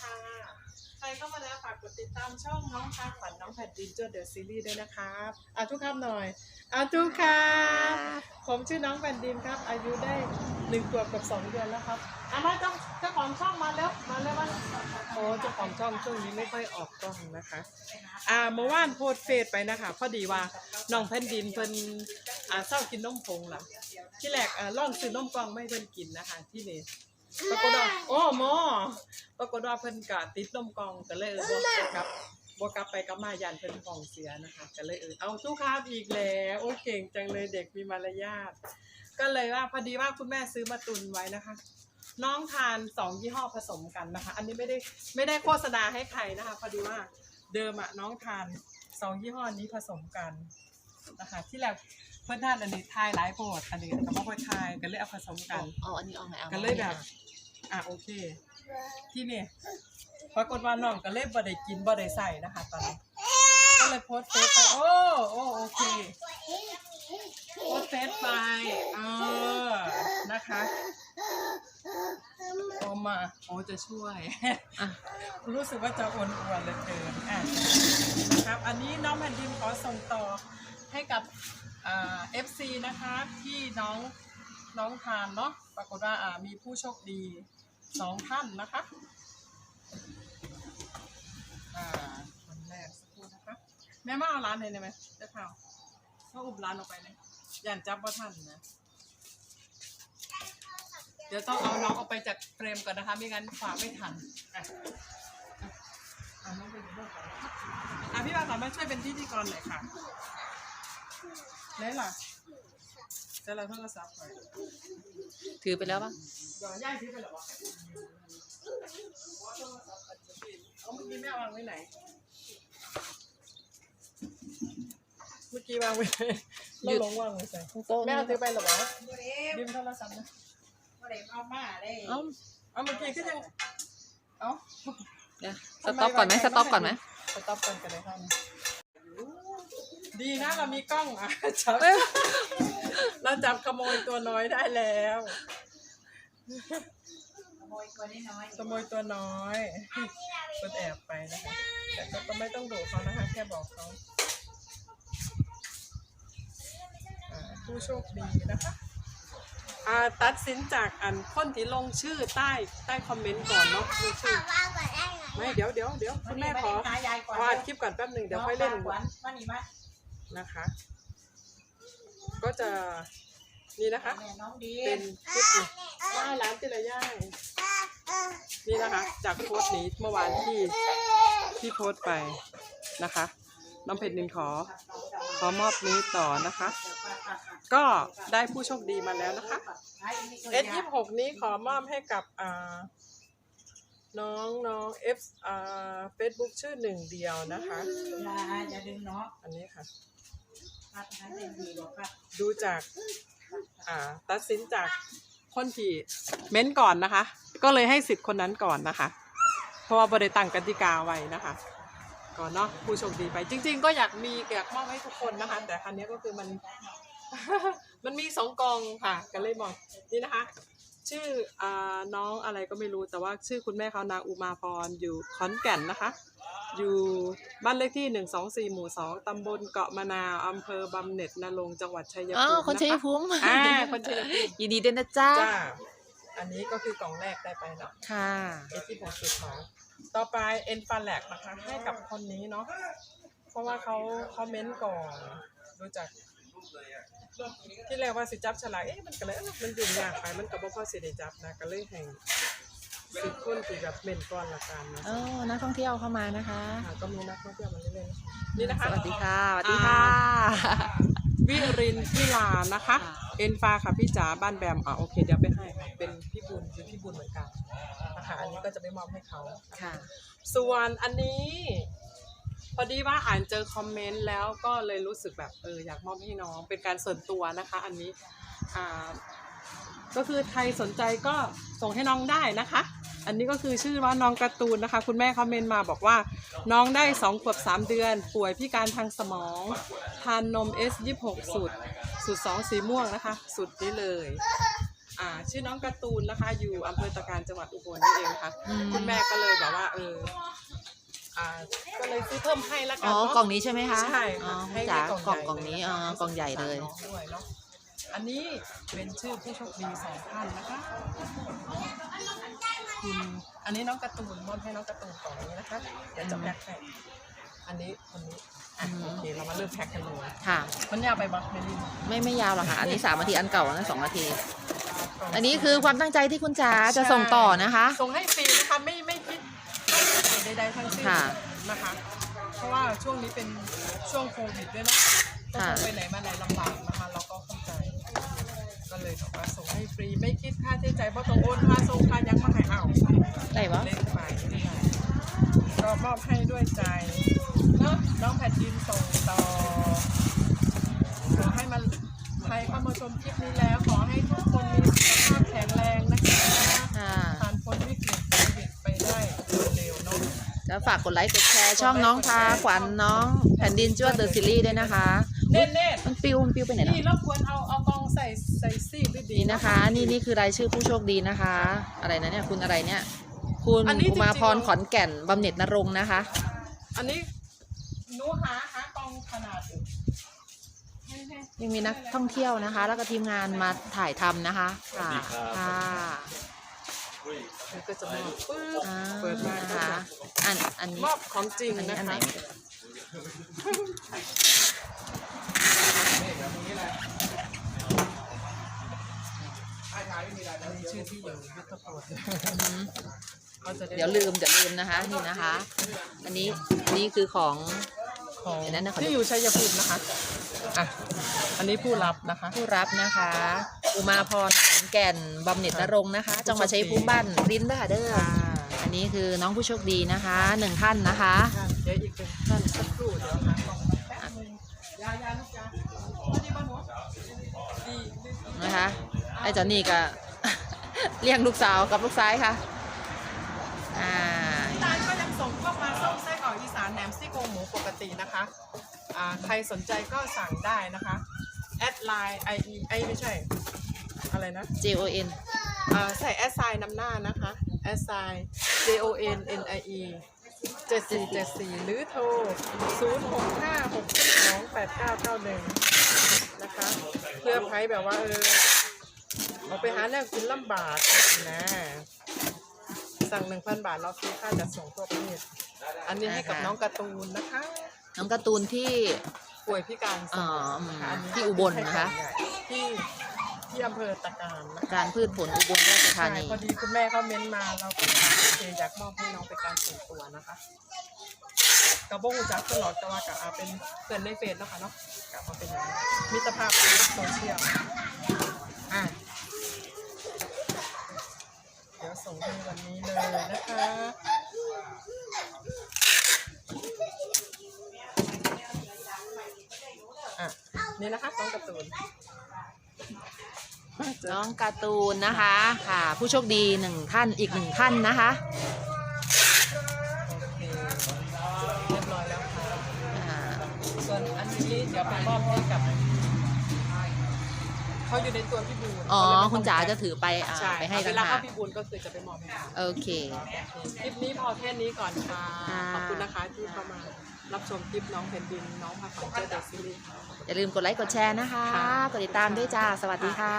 ค่ะ ใครเข้ามาแล้วฝากกดติดตามช่องน้องฟ้าขวัญน้องแผ่นดินจวดเดอะซีรีส์ด้วยนะครับอะทุกคำหน่อยอะทุกครับผมชื่อน้องแผ่นดินครับ อายุได้หนึ่งขวบกับสองเดือนแล้วครับอะมาจ้าเจ้าของช่องมาแล้วมาแล้วมาโอ้เจ้าของช่องช่วงนี้ไม่ค่อยออกกล้องนะคะ อ่าเมื่อวานโพสต์เฟซไปนะคะ พอดีว่าน้องแผ่นดินเพิ่นอ่าเศร้ากินนมผงล่ะที่แรกอ่าล่องซื้อนมกล่องไม่เพิ่นกินนะคะ ที่นี่ ปรากฏว่าโอ้หมอปรากฏว่าเพิ่นกะติดนมกล่องก็เลยเออบ่บ่กลับบ่กลับไปกลับมาย่านเพิ่นท้องเสียนะคะ ก็เลยเออเอาสู้ครับอีกแล้วโอ้เก่งจังเลยเด็กมีมารยาทก็เลยว่าพอดีว่าคุณแม่ซื้อมาตุนไว้นะคะ น้องทานสองยี่ห้อผสมกันนะคะ อันนี้ไม่ได้ไม่ได้โฆษณาให้ใครนะคะ พอดีว่าเดิมอะน้องทานสองยี่ห้อนี้ผสมกัน นะคะที่แรกเพื่อนทานอันนี้ทายหลายโปรดอันนี้ก็บ่ค่อยทายก็เลยเอาผสมกันเอาอันนี้เอาไหนเอาก็เลยแบบอะโอเค ที่นี่ปรากฏว่าน้องก็เลยบ่ได้กินบ่ได้ใส่นะคะตอนนี้ก็เลยโพสต์เฟซไปโอ้โอ้โอเคโพสต์เฟซไปเออนะคะโอมาโอจะช่วยอะรู้สึกว่าจะอ้วนๆเหลือเกินอะนะครับ อันนี้น้องแผ่นดินขอส่งต่อ ให้กับเอ่า FC นะคะที่น้องน้องทานเนาะปรากฏว่ามีผู้โชคดีสองท่านนะคะอ่าคนแรกสักครู่นะคะ แม่มาเอาร้านเลยได้ไหมจ้าข่าวเขาอุบร้านออกไปเลยยันจับว่าท่านนะเดี๋ยวต้องเอาน้องออกไปจากเฟรมก่อนนะคะไม่งั้นฝาไม่ทันอะอะอะน้องไปอยู่เบื้อนอะพี่บาสามารถช่วยเป็นพิธีกรหน่อยค่ะ ไหนล่ะจะเราโทรศัพท์ไปถือไปแล้วปะเดี๋ยวย่ายซื้อไปเหรอวะเอาเมื่อกี้แม่วางไว้ไหน เมื่อกี้วางไว้ไหนแล้วลงวางไว้ใส่ตรงโต๊ะแม่นี่เอาซื้อไปเหรอวะบ่ได้ยืมโทรศัพท์นะบ่ได้เอามาได้เอ้าเอาเมื่อกี้ก็ยังเอาเดี๋ยวสต็อปก่อนไหมสต็อปก่อนไหมสต็อปก่อนกันเลยท่าน ดีนะเรามีกล้องอะจับเราจับขโมยตัวน้อยได้แล้วขโมยคนน้อยขโมยตัวน้อยคนแอบไปนะคะ แต่ก็ก็ไม่ต้องดุเขานะคะ แค่บอกเขาอ่าผู้โชคดีนะคะอ่าตัดสินจากอันคนที่ลงชื่อใต้ใต้คอมเมนต์ก่อนเนาะลงชื่อไม่เดี๋ยวเดี๋ยวเดี๋ยวคุณแม่ขอหายายก่อนขออัดคลิปก่อนแป๊บหนึ่งเดี๋ยวค่อยเล่นหวานมานี่มา นะคะ ก็จะนี่นะคะแม่น้องดีเป็นคลิปนี้ว่าร้านจิระย่างนี่นะคะ จากโพสต์นี้เมื่อวานที่ที่โพสต์ไปนะคะน้องเพชรนินขอ ขอมอบนี้ต่อนะคะ ก็ได้ผู้โชคดีมาแล้วนะคะเอสยี่หกนี้ขอมอบให้กับอ่า น้องน้องเอฟอ่าเฟซบุ๊กชื่อหนึ่งเดียวนะคะ อย่าอย่าดึงเนาะอันนี้ค่ะ พัดให้เป็นดีบอกค่ะดูจาก อ่า ตัดสินจากคนที่เม้นก่อนนะคะ ก็เลยให้สิทธิ์คนนั้นก่อนนะคะ เพราะว่าบริตั้งกติกาไว้นะคะ ก่อนเนาะผู้โชคดีไป จริง ๆ ก็อยากมีอยากมอบให้ทุกคนนะคะ แต่ครั้นี้ก็คือมัน มันมีสองกองค่ะ กันเลยบอกนี่นะคะ ชื่ออ่าน้องอะไรก็ไม่รู้แต่ว่าชื่อคุณแม่เขานางอุมาพรอยู่ขอนแก่นนะคะ อยู่บ้านเลขที่หนึ่งสองสี่หมู่สองตำบลเกาะมะนาวอำเภอบำเหน็จนรงค์จังหวัดชัยภูมิอ้าวคนชัยะะภูมิอ่าคนชัยภูมิยินดีด้วยนะจ๊ะจ้าอันนี้ก็คือกล่องแรกได้ไปเนาะค่ะเอที่ผมสุดของต่อไปเอ็นฟาแลกนะคะให้กับคนนี้เนาะเพราะว่าเขาเขาเม้นต์ก่อนดูจาก ที่แรกว่าสิจับฉลากเอ๊ะมันก็เลยเอ้อมันยุ่งยากไปมันก็บ่พอสิได้จับนะก็เลยแห่งสิบคนที่แบบเม้นก่อนละกันนะเออนักท่องเที่ยวเข้ามานะคะ ค่ะก็มีนักท่องเที่ยวมาเรื่อยๆนี่นะคะ สวัสดีค่ะสวัสดีค่ะ วิรินพิลานะคะ ค่ะ เอ็นฟาค่ะพี่จ๋าบ้านแบมอะโอเคเดี๋ยวไปให้ค่ะเป็นพี่บุญเป็นพี่บุญเหมือนกันนะคะอันนี้ก็จะไม่มอบให้เขา ค่ะ ส่วนอันนี้ พอดีว่าอ่านเจอคอมเมนต์แล้วก็เลยรู้สึกแบบเอออยากมอบให้น้องเป็นการส่วนตัวนะคะ อันนี้อ่าก็คือใครสนใจก็ส่งให้น้องได้นะคะ อันนี้ก็คือชื่อว่าน้องการ์ตูนนะคะ คุณแม่คอมเมนต์มาบอกว่า น้องได้สองขวบสามเดือน ป่วยพิการทางสมองทานนม S ยี่หกสูตรสูตรสองสีม่วงนะคะ สูตรนี้เลยอ่าชื่อน้องการ์ตูนนะคะ อยู่อำเภอตะการจังหวัดอุบลนี่เองค่ะอืมคุณแม่ก็เลยแบบว่าเออ อ่าก็เลยซื้อเพิ่มให้ละกัอ๋นอเนาะ กล่องนี้ใช่ไหมคะใช่อ๋อค่ะคุณจ๋าให้กล่องกล่องนี้ใหญ่อ๋อ กล่องใหญ่เลย น้องด้วยเนาะอันนี้เป็นชื่อผู้โชคดีสองท่านนะคะคุณอันนี้น้องการ์ตูนมอบให้น้องการ์ตูนกล่องนี้นะคะ เดี๋ยวจะแพ็คให้อันนี้คนนี้อะอืม โอเคเรามาเริ่มแพ็คกันเลยค่ะ มันยาวไปบักเมลินไม่ไม่ยาวหรอกค่ะ อันนี้สามนาที อันเก่าอันนั้นสองนาที อันนี้คือความตั้งใจที่คุณจ๋าจะส่งต่อนะคะ ส่งให้ฟรีนะคะไม่ไม่คิดไม่คิ ดใดๆทั้งสิ้นค่ะนะคะ เพราะว่าช่วงนี้เป็นช่วงโควิดด้วยเนาะก็ค่ะคงไปไหนมาไหนลำบากนะคะเราก็เข้าใจ ก็เลยบอกว่าส่งให้ฟรีไม่คิดค่าใช้จ่ายเพราะต้องโอนค่าส่งค่ายังมาให้เอาไหนวะเล่นไปเรื่อยๆก็มอบให้ด้วยใจเนาะน้องแผ่นดินส่งต่อขอให้มันใครเข้ามาชมคลิปนี้แล้ว ขอให้ทุกคนมีสุขภาพแข็งแรงนะคะ ค่ะ ผ่านพ้นวิกฤตโควิดไปได้รวดเร็วเนาะ ก็ ฝากกดไลค์กดแชร์ช่องน้องพาขวัญน้องแผ่นดินจวดเดอะซีรีส์ด้วยนะคะเน่นเน่นมันปิวมันปิวไปไหนๆแล้วนี่รบกวนเอาเอากองใส่ใส่ซีดดีๆนี่นะคะ นี่นี่คือรายชื่อผู้โชคดีนะคะ อะไรนะเนี่ยคุณอะไรเนี่ย คุณอันนี้จริอุงๆ มาพรขอนแก่นบำเหน็จนรงค์นะคะ อันนี้หนูหาหากองขนาดอยู่ให้ให้ยังมีนักท่องเที่ยวนะคะ แล้วก็ทีมงานมาถ่ายทำนะคะค่ะค่ะ มันก็จะมอบปึ๊บอ่าเปิดมานะคะจะอันอันนี้มอบของจริงอันนี้นะอันไหนคะ ชื่อที่อยู่ยุทธพธิ์อืมก็จะไเดี๋ยวลืมเดี๋ยวลืมนะคะนี่นะคะ อันนี้อันนี้คือของ ของเดี๋ยวนั้นนะขอดู ที่อยู่ชัยภูมินะคะ อะ อันนี้ผู้รับนะคะ ผู้รับนะคะ อุมาพรขอนแก่นบำเหน็จนรงค์นะคะ จังหวัดชัยภูมิบ้านริ้นเด้อค่ะเด้ออันนี้คือน้องผู้โชคดีนะคะหนึ่งท่านนะคะเดี๋ยวอีกหนึ่งท่านสักครู่เดี๋ยวหากล่องแป๊บนึงยายาลูกยาดีบ้านหัวดีดีดีนะคะไอ้จอนนี่ก็เลี้ยงลูกสาวกับลูกซ้ายค่ะอ่าร้าก็ยังส่งเข้ามาส้มไส้กรอกอีสานแหนมซี่โครงหมูปกตินะคะอ่าใครสนใจก็สั่งได้นะคะแอดไลน์ IE ไอไม่ใช่ อะไรนะ J O N อ่าใส่แอดไซน์นำหน้านะคะแอดไซน์ J O N N I E 7474 หรือโทร 0656228991 นะคะ เพื่อไพ่แบบว่า เออเอาไปหาแนวกินลำบากนะสั่ง 1,000 บาทเราฟรีค่าจัดส่งทั่วประเทศอันนี้ให้กับน้องการ์ตูนนะคะ น้องการ์ตูนที่ป่วยพิการสมองอ๋อนะคะนนี้ที่อุบลนะคะที่ ที่อำเภอตะการนะคะการพืชผลอุบลราชธาใช่นี พอดีคุณแม่เขาเม้นมาเราก็โอเคอยากมอบให้น้องเป็นการส่วนตัวนะคะกับโบหูจักตลอดแต่ว่ากับอาเป็นเพื่อนในเฟซเนาะค่ะเนาะกับมาเป็นอย่างนี้มิตรภาพในโซเชียลอะเดี๋ยวส่งให้วันนี้เลยนะคะอะนี่นะคะน้องการ์ตูน น้องการ์ตูนนะคะ ค่ะ ผู้โชคดีหนึ่งท่านอีกหนึ่งท่านนะคะโอเคเรียบร้อยแล้วค่ะอ่าส่วนอันนี้เดี๋ยวไปมอบให้กับเขาอยู่ในตัวพี่บูนอ๋อเขเลยไม่ต้งคุณจ๋าจะถือไปอ่าใช่ไปให้เวกันลาค่ะเข้าพี่บูนก็คือจะไปมอบให้เขาโอเค คลิปนี้พอแค่นี้ก่อนค่ะค่ะขอบคุณนะคะที่เข้ามา รับชมคลิปน้องแผ่นดินน้องพาฝันเจอเดอะซีรีส์ค่ะอย่าลืมกดไลค์กดแชร์นะคะ ค่ะ กดติดตามด้วยจ้า สวัสดีค่ะ